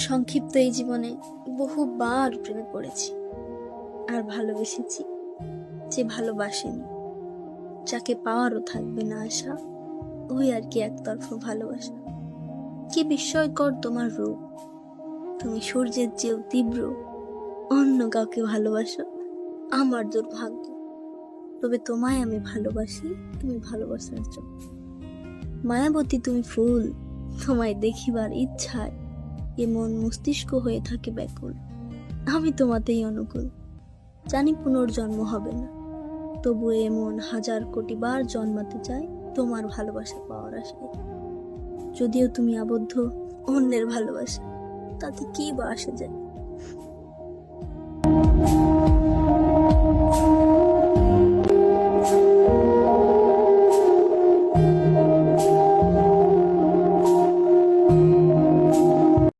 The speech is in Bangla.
সংক্ষিপ্ত এই জীবনে বহুবার প্রেমে পড়েছি। আর ভালোবেসেছি যে ভালোবাসেনি। যাকে পাওয়ারও থাকবে না আশা। ওই আর কি একতরফা ভালোবাসা। কি বিস্ময়কর তোমার রূপ। তুমি সূর্যের চেয়েও তীব্র। অন্য কাউকে ভালোবাসো আমার দুর্ভাগ্য। তবে তোমায় আমি ভালোবাসি, তুমি ভালোবাসার জন্য মায়াবতী তুমি ফুল, তোমায় দেখিবার ইচ্ছায়। এ মন মস্তিষ্ক হয়ে থাকে ব্যাকুল। আমি তোমাতেই অনুকূল। জানি পুনর্জন্ম হবে না। তবু এ মন হাজার কোটি বার জন্মাতে চায় তোমার ভালোবাসা পাওয়ার আশায়। যদিও তুমি আবদ্ধ অন্যের ভালোবাসা, তাতে কি বা আসা যায়?